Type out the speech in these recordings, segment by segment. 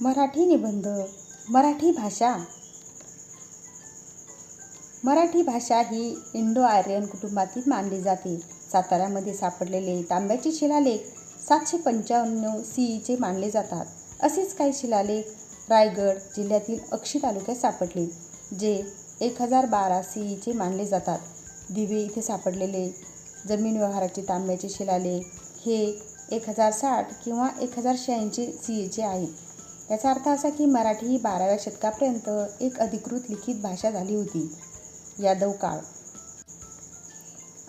मराठी निबंध मराठी भाषा. मराठी भाषा ही इंडो आर्यन कुटुंबातील मानली जाते. साताऱ्यामध्ये सापडलेले तांब्याचे शिलालेख सातशे पंच्याण्णव सीईचे मानले जातात. असेच काही शिलालेख रायगड जिल्ह्यातील अक्षी तालुक्यात सापडले जे एक हजार बारा सीईचे मानले जातात. दिवे इथे सापडलेले जमीन व्यवहाराचे तांब्याचे शिलालेख हे एक हजार साठ किंवा एक हजार शहाऐंशी सीईचे आहेत याचा अर्थ असा की मराठी ही बाराव्या शतकापर्यंत एक अधिकृत लिखित भाषा झाली होती. यादव काळ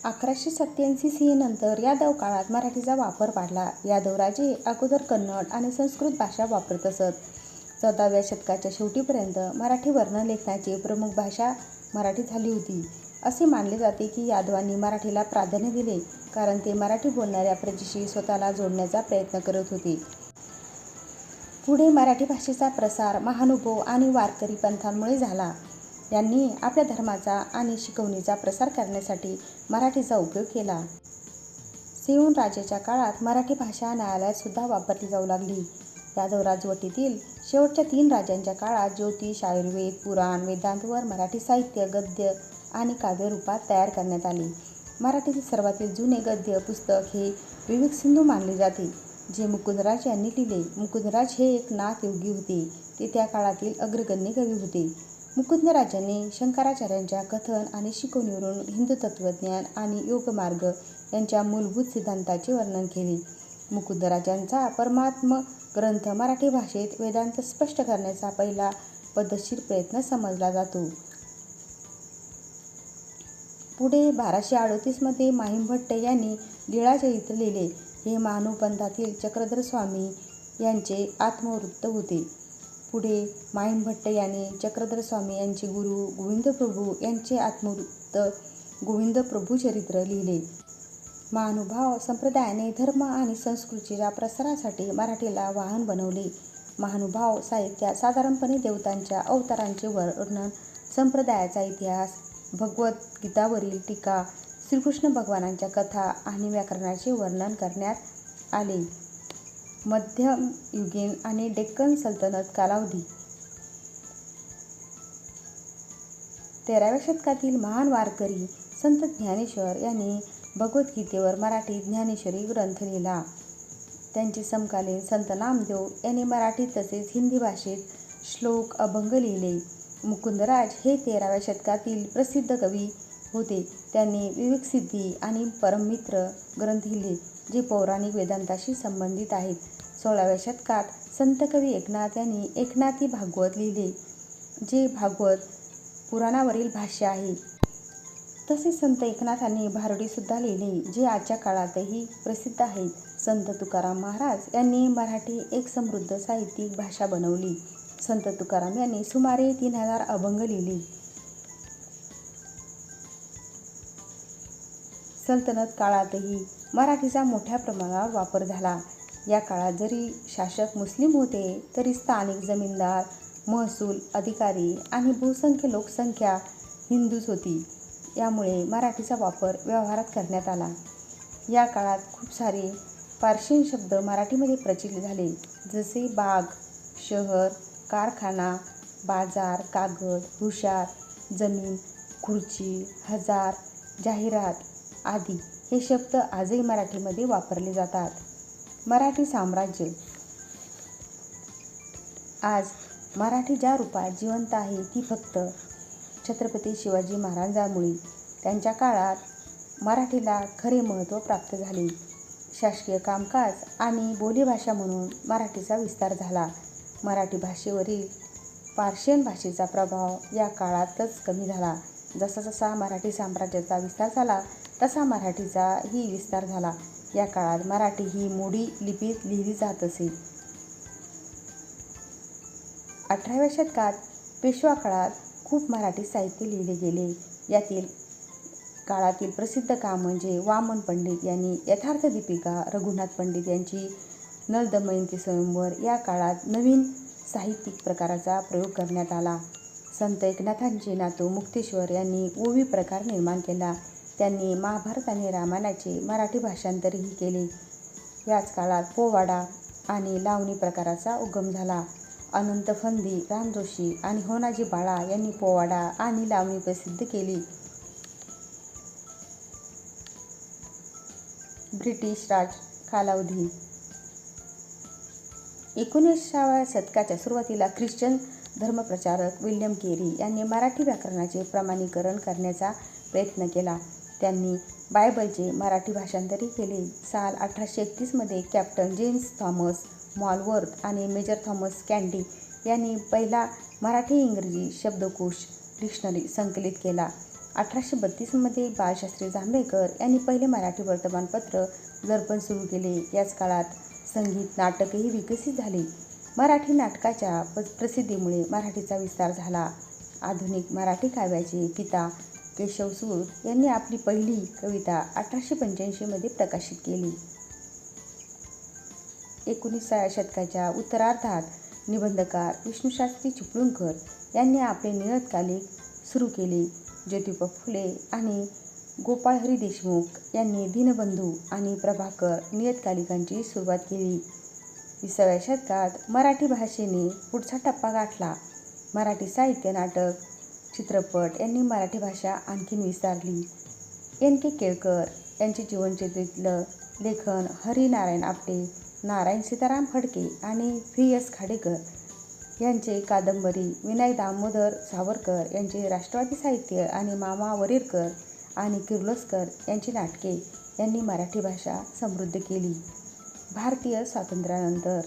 अकराशे सत्याऐंशी सी नंतर यादव काळात मराठीचा वापर वाढला. यादवराजे अगोदर कन्नड आणि संस्कृत भाषा वापरत असत. चौदाव्या शतकाच्या शेवटीपर्यंत मराठी वर्णलेखनाची प्रमुख भाषा मराठी झाली होती. असे मानले जाते की यादवांनी मराठीला प्राधान्य दिले कारण ते मराठी बोलणाऱ्या प्रजेशी स्वतःला जोडण्याचा प्रयत्न करत होते. पुढे मराठी भाषेचा प्रसार महानुभव आणि वारकरी पंथांमुळे झाला. यांनी आपल्या धर्माचा आणि शिकवणीचा प्रसार करण्यासाठी मराठीचा उपयोग केला. सेऊण राजेच्या काळात मराठी भाषा न्यायालयात सुद्धा वापरली जाऊ लागली. यादव राजवटीतील शेवटच्या तीन राजांच्या काळात ज्योतिष आयुर्वेद पुराण वेदांतवर मराठी साहित्य गद्य आणि काव्यरूपात तयार करण्यात आले. मराठीतील सर्वातील जुने गद्य पुस्तक हे विवेक सिंधू मानले जाते. जे मुकुंदराज यांनी लिहिले. मुकुंदराज हे एक नाथ योगी होते. ते त्या काळातील अग्रगण्य कवी होते. मुकुंदराजांनी शंकराचार्यांच्या कथन आणि शिकवणीवरून हिंदू तत्त्वज्ञान आणि योगमार्ग यांच्या मूलभूत सिद्धांताचे वर्णन केले. मुकुंदराजांचा परमात्म ग्रंथ मराठी भाषेत वेदांत स्पष्ट करण्याचा पहिला पद्धतशीर प्रयत्न समजला जातो. पुढे बाराशे अडोतीसमध्ये माहिमभट्ट यांनी लीळाचरित्र लिहिले. हे महानुपंथातील चक्रधर स्वामी यांचे आत्मवृत्त होते. पुढे माहिमभट्ट यांनी चक्रधर स्वामी यांचे गुरु गोविंदप्रभू यांचे आत्मवृत्त गोविंदप्रभू चरित्र लिहिले. महानुभाव संप्रदायाने धर्म आणि संस्कृतीच्या प्रसारासाठी मराठीला वाहन बनवले. महानुभाव साहित्यात साधारणपणे देवतांच्या अवतारांचे वर्णन संप्रदायाचा इतिहास भगवद्गीतावरील टीका श्रीकृष्ण भगवानांच्या कथा आणि व्याकरणाचे वर्णन करण्यात आले. मध्ययुगीन आणि डेक्कन सल्तनत कालावधी. तेराव्या शतकातील महान वारकरी संत ज्ञानेश्वर यांनी भगवद्गीतेवर मराठी ज्ञानेश्वरी ग्रंथ लिहिला. त्यांचे समकालीन संत नामदेव यांनी मराठी तसेच हिंदी भाषेत श्लोक अभंग लिहिले. मुकुंदराज हे तेराव्या शतकातील प्रसिद्ध कवी होते. त्यांनी विवेकसिद्धी आणि परममित्र ग्रंथ लिहिले जे पौराणिक वेदांताशी संबंधित आहेत. सोळाव्या शतकात संत कवी एकनाथ यांनी एकनाथी भागवत लिहिले जे भागवत पुराणावरील भाष्य आहे. तसेच संत एकनाथांनी भारुडीसुद्धा लिहिली जे आजच्या काळातही प्रसिद्ध आहेत. संत तुकाराम महाराज यांनी मराठी एक समृद्ध साहित्यिक भाषा बनवली. संत तुकाराम यांनी सुमारे तीन हजार अभंग लिहिले. सल्तनत काळातही मराठीचा मोठ्या प्रमाणावर वापर झाला. या काळात जरी शासक मुस्लिम होते तरी स्थानिक जमीनदार महसूल अधिकारी आणि बहुसंख्य लोकसंख्या हिंदूच होती. यामुळे मराठीचा वापर व्यवहारात करण्यात आला. या काळात खूप सारे पार्शियन शब्द मराठीमध्ये प्रचलित झाले जसे बाग शहर कारखाना बाजार कागद हुशार जमीन खुर्ची हजार जाहिरात आदी हे शब्द आजही मराठीमध्ये वापरले जातात. मराठी साम्राज्य. आज मराठी ज्या रूपात जिवंत आहे ती फक्त छत्रपती शिवाजी महाराजांमुळे. त्यांच्या काळात मराठीला खरे महत्त्व प्राप्त झाले. शासकीय कामकाज आणि बोलीभाषा म्हणून मराठीचा विस्तार झाला. मराठी भाषेवरील पार्शियन भाषेचा प्रभाव या काळातच कमी झाला. जसा जसा मराठी साम्राज्याचा विस्तार झाला तसा मराठीचाही विस्तार झाला. या काळात मराठी ही मोडी लिपीत लिहिली जात असे. अठराव्या शतकात पेशवा काळात खूप मराठी साहित्य लिहिले गेले. यातील काळातील प्रसिद्ध काम म्हणजे वामन पंडित यांनी यथार्थ दीपिका रघुनाथ पंडित यांची नल दमयंती स्वयंवर या काळात नवीन साहित्यिक प्रकाराचा प्रयोग करण्यात आला. संत एकनाथांचे नातू मुक्तेश्वर यांनी ओवी प्रकार निर्माण केला. त्यांनी महाभारत आणि रामायणाचे मराठी भाषांतरही केले. याच काळात पोवाडा आणि लावणी प्रकाराचा उगम झाला. अनंत फंदी राम जोशी आणि होनाजी बाळा यांनी पोवाडा आणि लावणी प्रसिद्ध केली. ब्रिटिश राज कालावधी. एकोणीसाव्या शतकाच्या सुरुवातीला ख्रिश्चन धर्मप्रचारक विल्यम केरी यांनी मराठी व्याकरणाचे प्रमाणीकरण करण्याचा प्रयत्न केला. त्यांनी बायबलचे मराठी भाषांतरही केले. साल अठराशे एकतीसमध्ये कॅप्टन जेम्स थॉमस मॉलवर्थ आणि मेजर थॉमस कॅन्डी यांनी पहिला मराठी इंग्रजी शब्दकोश डिक्शनरी संकलित केला. अठराशे बत्तीसमध्ये बाळशास्त्री जांभेकर यांनी पहिले मराठी वर्तमानपत्र दर्पण सुरू केले. याच काळात संगीत नाटकही विकसित झाले. मराठी नाटकाच्या प प्रसिद्धीमुळे मराठीचा विस्तार झाला. आधुनिक मराठी काव्याचे पिता केशवसूत यांनी आपली पहिली कविता अठराशे पंच्याऐंशीमध्ये प्रकाशित केली. एकोणीसाव्या शतकाच्या उत्तरार्धात निबंधकार विष्णुशास्त्री चिपळूणकर यांनी आपले नियतकालिक सुरू केले. ज्योतिबा फुले आणि गोपाळहरी देशमुख यांनी दीनबंधू आणि प्रभाकर नियतकालिकांची सुरुवात केली. विसाव्या शतकात मराठी भाषेने पुढचा टप्पा गाठला. मराठी साहित्य नाटक चित्रपट यांनी मराठी भाषा आणखीन विस्तारली. एन. के. केळकर यांचे जीवनचरित्रातलं लेखन हरिनारायण आपटे नारायण सीताराम फडके आणि व्ही. एस. खाडेकर यांचे कादंबरी विनायक दामोदर सावरकर यांचे राष्ट्रवादी साहित्य आणि मामा वरीरकर आणि किर्लोस्कर यांची नाटके यांनी मराठी भाषा समृद्ध केली. भारतीय स्वातंत्र्यानंतर.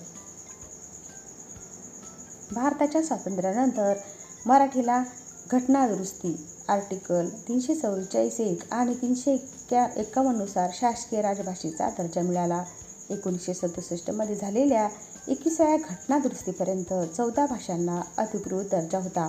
भारताच्या स्वातंत्र्यानंतर मराठीला घटनादुरुस्ती आर्टिकल तीनशे चव्वेचाळीस एक आणि तीनशे एक्क्या एक्कावन्ननुसार शासकीय राजभाषेचा दर्जा मिळाला. एकोणीसशे सदुसष्टमध्ये झालेल्या एकविसाव्या घटनादुरुस्तीपर्यंत चौदा भाषांना अधिकृत दर्जा होता.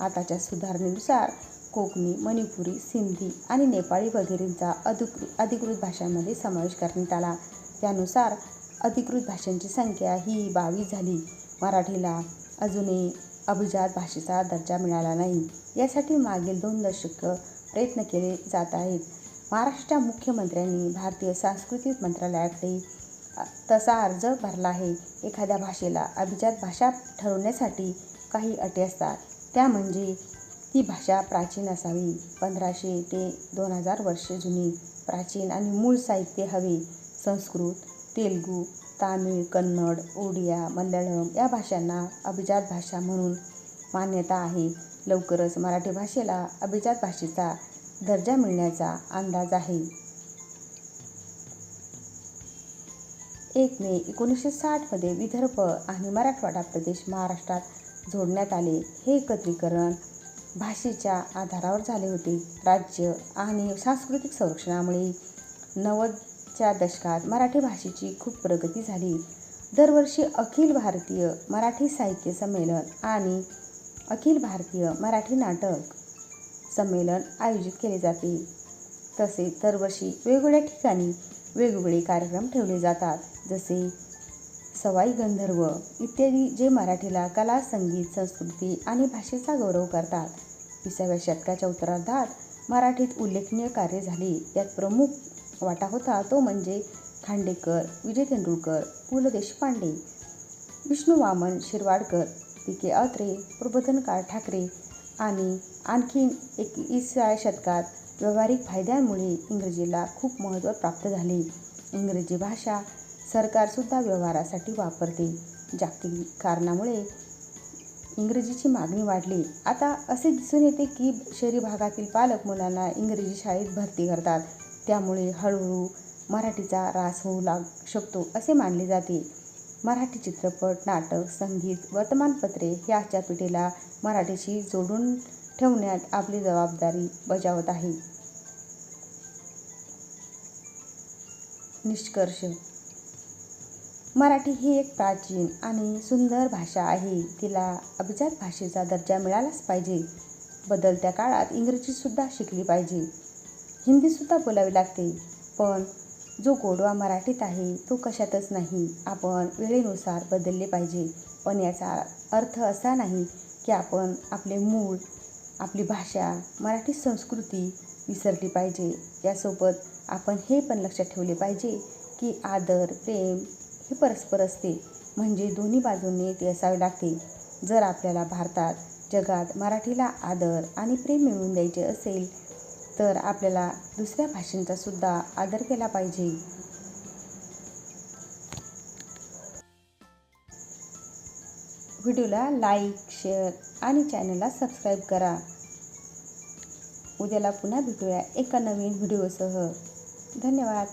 आताच्या सुधारणेनुसार कोकणी मणिपुरी सिंधी आणि नेपाळी वगैरेंचा अधिकृ अधिकृत भाषांमध्ये समावेश करण्यात आला. त्यानुसार अधिकृत भाषांची संख्या ही बावीस झाली. मराठीला अजूनही अभिजात भाषेचा दर्जा मिळाला नाही. यासाठी मागील दोन दशक प्रयत्न केले जात आहेत. महाराष्ट्र मुख्यमंत्र्यांनी भारतीय सांस्कृतिक मंत्रालयाकडे तसा अर्ज भरला आहे. एखाद्या भाषेला अभिजात भाषा ठरवण्यासाठी काही अटी असतात. त्या म्हणजे ती भाषा प्राचीन असावी. पंधराशे ते दोन हजार वर्षे जुनी प्राचीन आणि मूळ साहित्य हवे. संस्कृत तेलुगू तामिळ कन्नड ओडिया मल्याळम या भाषांना अभिजात भाषा म्हणून मान्यता आहे. लवकरच मराठी भाषेला अभिजात भाषेचा दर्जा मिळण्याचा अंदाज आहे. एक मे एकोणीसशे साठमध्ये विदर्भ आणि मराठवाडा प्रदेश महाराष्ट्रात जोडण्यात आले. हे एकत्रीकरण भाषेच्या आधारावर झाले होते. राज्य आणि सांस्कृतिक संरक्षणामुळे नवद च्या दशकात मराठी भाषेची खूप प्रगती झाली. दरवर्षी अखिल भारतीय मराठी साहित्य संमेलन आणि अखिल भारतीय मराठी नाटक संमेलन आयोजित केले जाते. तसे दरवर्षी वेगवेगळ्या ठिकाणी वेगवेगळे कार्यक्रम ठेवले जातात. जसे सवाई गंधर्व इत्यादी जे मराठीला कला संगीत संस्कृती आणि भाषेचा गौरव करतात. विसाव्या शतकाच्या उत्तरार्धात मराठीत उल्लेखनीय कार्य झाले. यात प्रमुख वाटा होता तो म्हणजे खांडेकर विजय तेंडुलकर पु ल देशपांडे विष्णू वामन शिरवाडकर पी के अत्रे प्रबोधनकार ठाकरे आणि आणखीन एकविसाव्या शतकात व्यावहारिक फायद्यांमुळे इंग्रजीला खूप महत्त्व प्राप्त झाले. इंग्रजी भाषा सरकारसुद्धा व्यवहारासाठी वापरते. जागतिक कारणामुळे इंग्रजीची मागणी वाढली. आता असे दिसून येते की शहरी भागातील पालक मुलांना इंग्रजी शाळेत भरती करतात. त्यामुळे हळूहळू मराठीचा ऱ्हास होऊ लाग शकतो असे मानले जाते. मराठी चित्रपट नाटक संगीत वर्तमानपत्रे याच्या आजच्या पिढीला मराठीशी जोडून ठेवण्यात आपली जबाबदारी बजावत आहे. निष्कर्ष. मराठी ही एक प्राचीन आणि सुंदर भाषा आहे. तिला अभिजात भाषेचा दर्जा मिळालाच पाहिजे. बदलत्या काळात इंग्रजीसुद्धा शिकली पाहिजे. हिंदीसुद्धा बोलावी लागते. पण जो गोडवा मराठीत आहे तो कशातच नाही. आपण वेळेनुसार बदलले पाहिजे. पण याचा अर्थ असा नाही की आपण आपले मूळ आपली भाषा मराठी संस्कृती विसरली पाहिजे. यासोबत आपण हे पण लक्षात ठेवले पाहिजे की आदर प्रेम हे परस्पर असते. म्हणजे दोन्ही बाजूंनी ते असावे लागते. जर आपल्याला भारतात जगात मराठीला आदर आणि प्रेम मिळवून द्यायचे असेल तर आपल्याला दुसऱ्या भाषांचा सुद्धा आदर केला पाहिजे. व्हिडिओला लाईक शेअर आणि चॅनलला सबस्क्राईब करा. उद्याला पुन्हा भेटूया एका नवीन व्हिडिओसह. धन्यवाद.